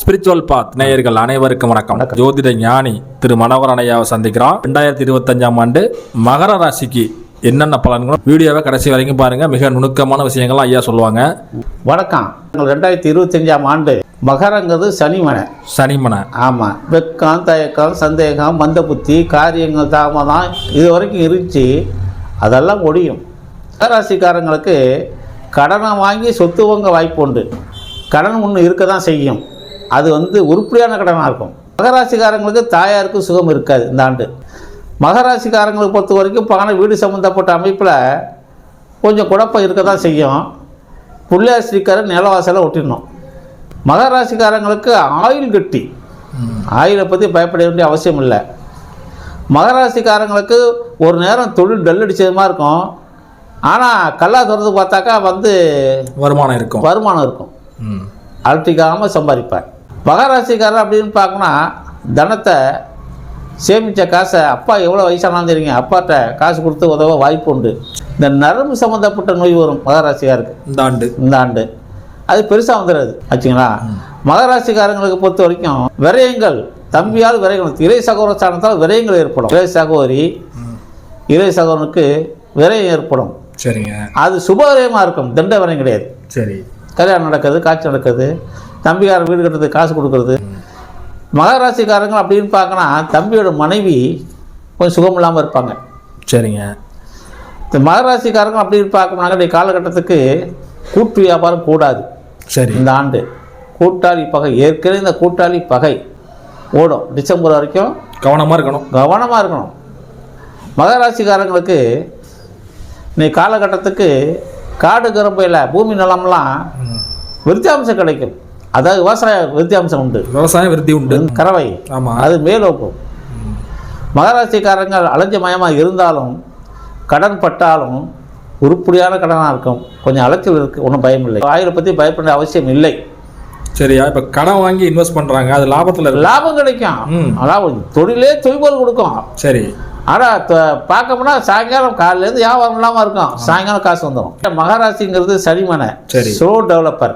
Spiritual பாத் நேயர்கள் அனைவருக்கும் வணக்கம். ஜோதிட ஞானி திரு மனோகரன் ஐயாவை சந்திக்கிறோம். ரெண்டாயிரத்தி இருபத்தஞ்சாம் ஆண்டு மகர ராசிக்கு என்னென்ன பலன்களும் வீடியோவை கடைசி வரைக்கும் பாருங்க. மிக நுணுக்கமான விஷயங்கள்லாம் ஐயா சொல்லுவாங்க. வணக்கம். ரெண்டாயிரத்தி இருபத்தஞ்சாம் ஆண்டு மகரங்கிறது சனிமனை. சனிமனை. ஆமாம் வெக்கம் தயக்கம் சந்தேகம் மந்த புத்தி காரியங்கள் தாமதம் இது வரைக்கும் இருந்துச்சு. அதெல்லாம் ஒழியும் மகராசிக்காரங்களுக்கு கடனை வாங்கி சொத்து வாங்க வாய்ப்பு உண்டு. கடன் ஒன்று இருக்க தான் செய்யும். அது வந்து உருப்படியான கடனாக இருக்கும். மகராசிக்காரங்களுக்கு தாயாருக்கு சுகம் இருக்காது இந்த ஆண்டு. மகராசிக்காரங்களுக்கு பொறுத்த வரைக்கும் பண வீடு சம்மந்தப்பட்ட அமைப்பில் கொஞ்சம் குழப்பம் இருக்க தான் செய்யும். பிள்ளையார் ஸ்ரீக்காரர் நிலவாசலை ஒட்டிடணும். மகராசிக்காரங்களுக்கு ஆயில் கட்டி. ஆயிலை பற்றி பயப்பட வேண்டிய அவசியம் இல்லை. மகராசிக்காரங்களுக்கு ஒரு நேரம் தொழில் டல் அடிச்சது மாதிரி இருக்கும். ஆனால் கல்லா திறந்து பார்த்தாக்கா வந்து வருமானம் இருக்கும். வருமானம் இருக்கும். அழட்டிக்காமல் சம்பாதிப்பார். மகராசிக்காரர் அப்படின்னு பார்க்கணும்னா தனத்தை சேமித்த காசை அப்பா எவ்வளோ வயசானாலும் சரிங்க அப்பாட்ட காசு கொடுத்து உதவ வாய்ப்பு உண்டு. இந்த நரம்பு சம்மந்தப்பட்ட நோய் வரும் மகராசிக்காருக்கு இந்த ஆண்டு. இந்த ஆண்டு. அது பெருசாக வந்துடாது. ஆச்சுங்களா? மகராசிக்காரங்களுக்கு பொறுத்த வரைக்கும் விரயங்கள் தம்பியால் விரயங்கள் இறை சகோதர ஸ்தானத்தால் விரயங்கள் ஏற்படும். இறை சகோதரி இறை சகோதரனுக்கு விரயம் ஏற்படும். சரிங்க. அது சுபவிரயமாக இருக்கும். தண்ட விரயம் கிடையாது. சரி. கல்யாணம் நடக்குது காட்சி நடக்குது. தம்பிக்காரன் வீடு கட்டுறதுக்கு காசு கொடுக்குறது. மகராசிக்காரங்க அப்படின்னு பார்க்கனா தம்பியோட மனைவி கொஞ்சம் சுகம் இல்லாமல் இருப்பாங்க. சரிங்க. இந்த மகராசிக்காரங்க அப்படின்னு பார்க்கணும்னாக்க இந்த காலகட்டத்துக்கு கூட்டு வியாபாரம் கூடாது. சரி. இந்த ஆண்டு. கூட்டாளி பகை. ஏற்கனவே இந்த கூட்டாளி பகை ஓடும். டிசம்பர் வரைக்கும் கவனமா இருக்கணும். கவனமாக இருக்கணும். மகராசிக்காரங்களுக்கு இன்னைக்கு காலகட்டத்துக்கு காடு கரும்பையில் பூமி நிலம்லாம் விருத்தியாம்சம் கிடைக்கும். அதாவது விவசாய விருத்தியாம்சம் உண்டு. விவசாயம் விருத்தி உண்டு. கறவை. ஆமா. அது மேலோக்கும். மகராசிக்காரங்கள் அலைஞ்ச மயமாக இருந்தாலும் கடன் பட்டாலும் உருப்படியான கடனாக இருக்கும். கொஞ்சம் அலைச்சல் இருக்குது ஒன்றும் பயம் இல்லை. ஆயிரம் பற்றி பயப்பட அவசியம் இல்லை. சரியா? இப்ப கடன் வாங்கி இன்வெஸ்ட் பண்றாங்க அது லாபத்துல லாபம் கிடைக்கும். லாபம் தொழிலே தொய்போல் கொடுக்கும். சரி. ஆனால் பார்க்கணும்னா சாயங்காலம் காலையிலேருந்து வியாபாரம் இல்லாமல் இருக்கும் சாயங்காலம் காசு வந்துடும் மகராசிங்கிறது சனிமனை சரி. Slow developer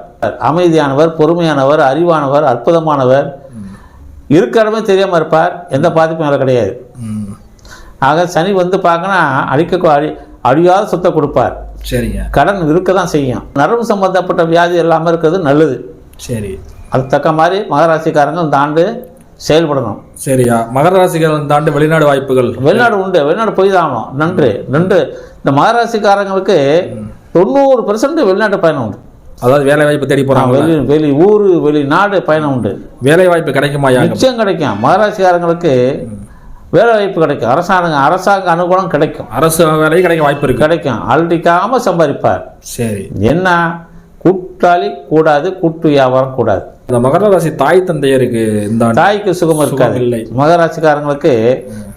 அமைதியானவர் பொறுமையானவர் அறிவானவர் அற்புதமானவர். இருக்கிறமே தெரியாமல் இருப்பார். எந்த பாதிப்பும் அதில் கிடையாது. ஆக சனி வந்து பார்க்கனா அழிக்க அழி அழியாத சொத்தை கொடுப்பார். சரிங்க. கடன் இருக்க தான் செய்யும். நரம்பு சம்பந்தப்பட்ட வியாதி இல்லாமல் இருக்கிறது நல்லது. சரி. அதுக்கு தக்க மாதிரி மகராசிக்காரங்க இந்த ஆண்டு செயல்படணும். சரியா? மகர ராசிகள் இந்த ஆண்டு வெளிநாடு வாய்ப்புகள்? வெளிநாடு உண்டு. வெளிநாடு போய் தான் ஆகணும். நன்று. நன்று. இந்த மகராசிக்காரங்களுக்கு தொண்ணூறு பெர்சன்ட் வெளிநாட்டு பயணம் உண்டு. அதாவது வேலை வாய்ப்பு தேடி போறாங்க. வெளி வெளி ஊர் வெளிநாடு பயணம் உண்டு. வேலை வாய்ப்பு கிடைக்குமா நிச்சயம் கிடைக்கும். மகராசிக்காரங்களுக்கு வேலை வாய்ப்பு கிடைக்கும். அரசாங்க அரசாங்க அனுகூலம் கிடைக்கும். அரசு வேலை கிடைக்க வாய்ப்பு இருக்கு. கிடைக்கும். அழட்டிக்காம சம்பாதிப்பார். சரி. என்ன? கூட்டாளி கூடாது கூட்டு வியாபாரம் கூடாது. இந்த மகர ராசி தாய் தந்தையருக்கு இந்த தாய்க்கு சுகம் இருக்காது. இல்லை. மகராசிக்காரங்களுக்கு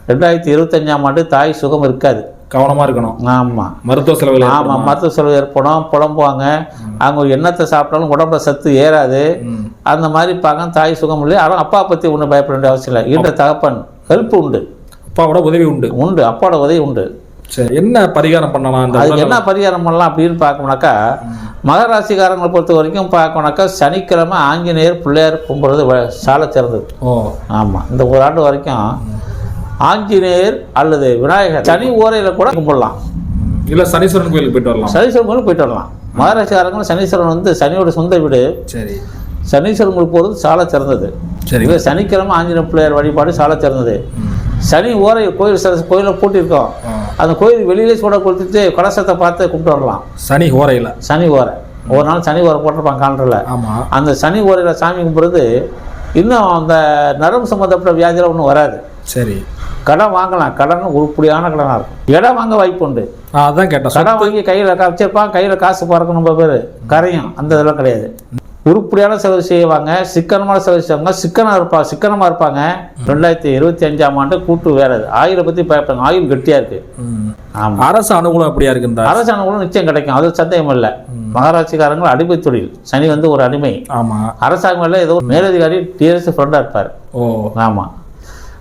ரெண்டாயிரத்தி இருபத்தஞ்சாம் ஆண்டு தாய் சுகம் இருக்காது. கவனமா இருக்கணும். ஆமாம் மருத்துவ செலவுகள் ஆமாம் மருத்துவ செலவு ஏற்படும் புலம்புவாங்க. அவங்க எண்ணத்தை சாப்பிட்டாலும் உடம்புல சத்து ஏறாது. அந்த மாதிரி பார்க்க தாய் சுகம் இல்லை. ஆனால் அப்பா பற்றி ஒன்றும் பயப்பட வேண்டிய அவசியம் இல்லை. ஈட்ட தகப்பன் ஹெல்ப் உண்டு. அப்பாவோட உதவி உண்டு. உண்டு அப்பாவோட உதவி உண்டு. சரி என்ன பரிகாரம் பண்ணலாம் அதுக்கு என்ன பரிகாரம் பண்ணலாம் அப்படின்னு பார்க்கணும்னாக்கா மகராசிக்காரங்களை பொறுத்த வரைக்கும் பார்க்கணும்னாக்கா சனிக்கிழமை ஆஞ்சநேயர் பிள்ளையார் கும்பிட்றது சால சிறந்தது ஓ. ஆமாம் இந்த ஒரு ஆண்டு வரைக்கும் ஆஞ்சநேயர் அல்லது விநாயகர் சனி ஓரையில் கூட கும்பிடலாம். இல்ல சனீஸ்வரன் கோயிலுக்கு போயிட்டு வரலாம். சனீஸ்வரன் கோயில் போயிட்டு வரலாம். மகாராஷ்டிரக்காரங்களும் சனீஸ்வரன் வந்து சனியோட சொந்த வீடு. சரி. சனீஸ்வரன் கோயில் போகிறது சால சிறந்தது சரி. இது சனிக்கிழமை ஆஞ்சநேய பிள்ளையார் வழிபாடு சால சிறந்தது சனி ஓரை கோயில் கோயிலில் பூட்டியிருக்கோம். அந்த கோயில் வெளியிலே சூட கொடுத்துட்டு கலசத்தை பார்த்து கும்பிட்டு வரலாம். சனி ஓரையில. சனி ஓரை. ஒரு நாள் சனி ஓரை போட்டிருப்பாங்க காலண்டரில். ஆமா. அந்த சனி ஓரையில் சாமி கும்பிட்றது இன்னும் அந்த நரம்பு சம்மந்தப்பட்ட வியாதியில் ஒன்றும் வராது. சரி. கடன் வாங்கலாம். கடன் உருப்படியான கடனாக இருக்கும். இடம் வாங்க வாய்ப்பு உண்டு. அதான் கேட்டேன். கடன் வாங்கி கையில் வச்சிருப்பான். கையில் காசு பறக்கும் நம்ம பேர் கரையும். அந்த இதெல்லாம் கிடையாது. உருப்படியான செலவு செய்வாங்க. சிக்கனமான செலவு செய்வாங்க. சிக்கனம் இருப்பா சிக்கனமாக இருப்பாங்க. ரெண்டாயிரத்தி இருபத்தி அஞ்சாம் ஆண்டு கூட்டு வேற ஆயிலை பற்றி பயப்பாங்க ஆயில் கெட்டியாக இருக்கு. ம். ஆமாம் அரசு அனுகூலம் எப்படியா இருக்கு அரசாங்க கூட நிச்சயம் கிடைக்கும். அது சந்தேகம் இல்லை. மகாராட்சிக்காரங்க அடிமை தொழில். சனி வந்து ஒரு அடிமை. ஆமா. அரசாங்கம் ஏதோ மேலதிகாரி டிஎஸ் ஃப்ரெண்டாக இருப்பார். ஓ. ஆமாம்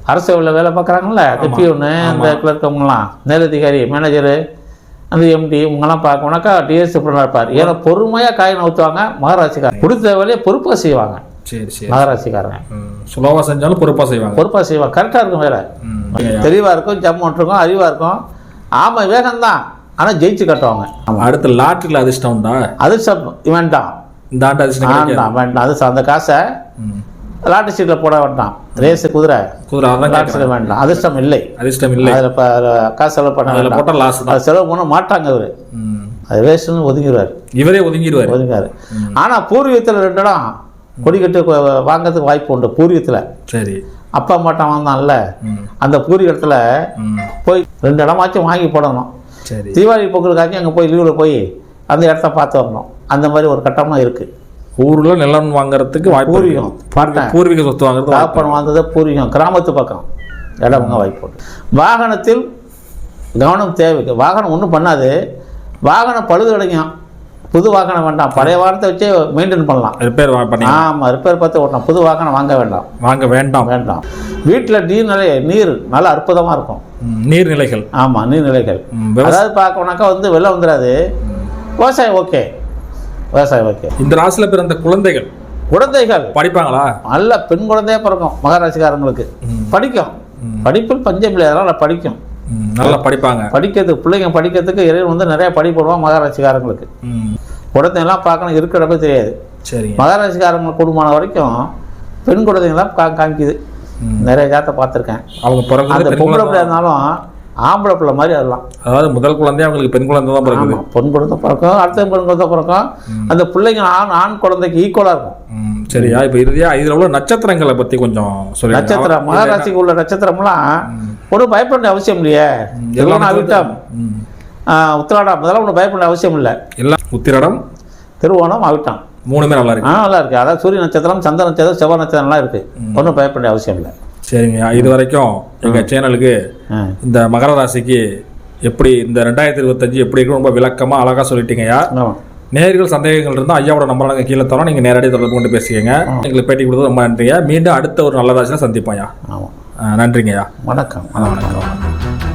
அரசு வேலை வேலை பார்க்குறாங்கல்ல திப்பி ஒன்று இந்த கிளர்க் அவங்களாம் மேலதிகாரி மேனேஜரு அந்த எம்டி இவங்கெல்லாம் பார்க்கணுனாக்கா டிஎஸ் ஃப்ரெண்டாக இருப்பார். ஏன்னா பொறுமையாக காயின் ஊற்றுவாங்க மகாராட்சிக்காரர் கொடுத்த வேலையை பொறுப்பாக செய்வாங்க. சரி சரி. மகராசிக்காரங்க. செஞ்சாலும் பொறுப்பா செய்வாங்க. பொறுப்பாக செய்வாங்க. கரெக்டாக இருக்கும். ஐயா. தெளிவாக இருக்கும் ஜம்முன் இருக்கும் அறிவாக இருக்கும். ஆமாம் வேகம்தான் ஆனால் ஜெயிச்சு கட்டுவாங்க. அடுத்து லாட்டரியில் அதிர்ஷ்டம் உண்டா? அதிர்ஷ்டம் வேண்டாம் இந்த ஆண்டு அதிர்ஷ்டம் வேண்டாம் வேண்டாம் அது அந்த காசை. லாட்டரி சீட்டில் போட வேண்டாம். ரேஸு குதிரை. குதிரை அதான் வேண்டாம். அதிர்ஷ்டம் இல்லை. அதிர்ஷ்டம் இல்லை. அதில் இப்போ காசு செலவு பண்ண அதில் போட்டால் லாஸ் அது செலவு பண்ண மாட்டாங்க இவர். ம். அது வேஸ்ட்டுன்னு ஒதுங்கிடுவார் இவரே ஒதுங்கிடுவாரு. ஒதுங்காரு. ஆனால் பூர்வீகத்தில் ரெண்டு இடம் கொடி கட்டு வாங்கறதுக்கு வாய்ப்பு உண்டு. பூர்வீகத்தில். சரி. அப்பா மாட்டான் வந்தான்ல ம். அந்த பூர்வீகத்தில். போய் ரெண்டு இடமாச்சும் வாங்கி போடணும். சரி. தீபாவளி பொங்கலுக்காச்சும் அங்கே போய் லீவில் போய் அந்த இடத்த பார்த்து வரணும். அந்த மாதிரி ஒரு கட்டமாக இருக்குது ஊர்ல நிலம் வாங்குறதுக்கு வாய்ப்பு பூர்வீகம். பார்த்தேன் பூர்வீக சொத்து வாங்குறது தாப்பன் வாழ்ந்தது பூர்வீகம் கிராமத்து பக்கம். இடம் வாங்க வாய்ப்பு வாகனத்தில் கவனம் தேவை. வாகனம் ஒன்றும் பண்ணாது. வாகனம் பழுது கிடைக்கும் புது வாகனம் வேண்டாம். பழைய வாகனத்தை வச்சே மெயின்டைன் பண்ணலாம். ரிப்பேர் பண்ணி ஆமாம் ரிப்பேர் பார்த்து ஓட்டணும். புது வாகனம் வாங்க வேண்டாம். வாங்க வேண்டாம். வேண்டாம். வீட்டில் நீர்நிலை நீர் நல்லா அற்புதமாக இருக்கும். நீர்நிலைகள். ஆமாம் நீர்நிலைகள். அதாவது பார்க்கணுனாக்கா வந்து வெள்ளம் வந்துடாது விவசாயம் ஓகே. விவசாயம் ஓகே. இந்த ராசியில பிறந்த குழந்தைகள் குழந்தைகள். படிப்பாங்களா? நல்ல பெண் குழந்தையா பிறக்கும் மகாராசிக்காரங்களுக்கு. படிக்கும். படிப்பில் பஞ்சம் இல்லை படிக்கும். நல்லா படிப்பாங்க. படிக்கிறதுக்கு பிள்ளைங்க படிக்கிறதுக்கு இறைவன் வந்து நிறைய படி போடுவான் மகாராசிக்காரங்களுக்கு. ம். குழந்தைங்களாம் பார்க்கணும் இருக்கிறப்ப தெரியாது. சரிங்க. மகாராசிக்காரங்க குடும்பமான வரைக்கும் பெண் குழந்தைங்களாம் கா காமிக்குது. நிறைய ஜாத்தை பார்த்துருக்கேன். அவங்க அந்த பொம்பளை இருந்தாலும் ஆம்பளை பிள்ளை மாதிரி அதெல்லாம். அதாவது முதல் குழந்தை அவங்களுக்கு பெண் குழந்தை தான் பிறகுது ஆமாம் பொன் குழந்தை பிறக்கும் அடுத்த பெண் குழந்தை பிறக்கும். அந்த பிள்ளைங்க ஆண் ஆண் குழந்தைக்கு ஈக்குவலாக இருக்கும். சரியா? இப்ப இறுதியா இதுல உள்ள நட்சத்திரங்களை பத்தி கொஞ்சம் சொல்லுங்க நட்சத்திரம் மகாராசிக்கு உள்ள நட்சத்திரம்லாம் ஒன்றும் பயப்பட அவசியம் இல்லையே. எல்லாம் அவிட்டம். உத்திராடம் இதெல்லாம் ஒன்றும் பயப்பட அவசியம் இல்லை. எல்லாம் உத்திரடம் திருவோணம் அவிட்டம். மூணுமே நல்லா இருக்கு. ஆ நல்லா இருக்கு. அதாவது சூரிய நட்சத்திரம் சந்திர நட்சத்திரம் செவ்வாய் நட்சத்திரம்லாம் இருக்கு. ஒன்றும் பயப்பட அவசியம் இல்லை. சரிங்க. இது வரைக்கும் எங்க சேனலுக்கு இந்த மகர ராசிக்கு எப்படி இந்த ரெண்டாயிரத்தி இருபத்தஞ்சு எப்படி இருக்கும் ரொம்ப விளக்கமா அழகா சொல்லிட்டீங்கய்யா ஆமாம் நேர்கள் சந்தேகங்கள் இருந்தால் ஐயாவோட நம்பர் நாங்கள் கீழே தரோம். நீங்கள் நேரடியாக தொடர்பு கொண்டு பேசிக்கங்க. எங்களுக்கு பேட்டி கொடுத்தது ரொம்ப நன்றிங்க. மீண்டும் அடுத்த ஒரு நல்ல ராசியில் சந்திப்போம்யா நன்றிங்கய்யா வணக்கம். வணக்கம்.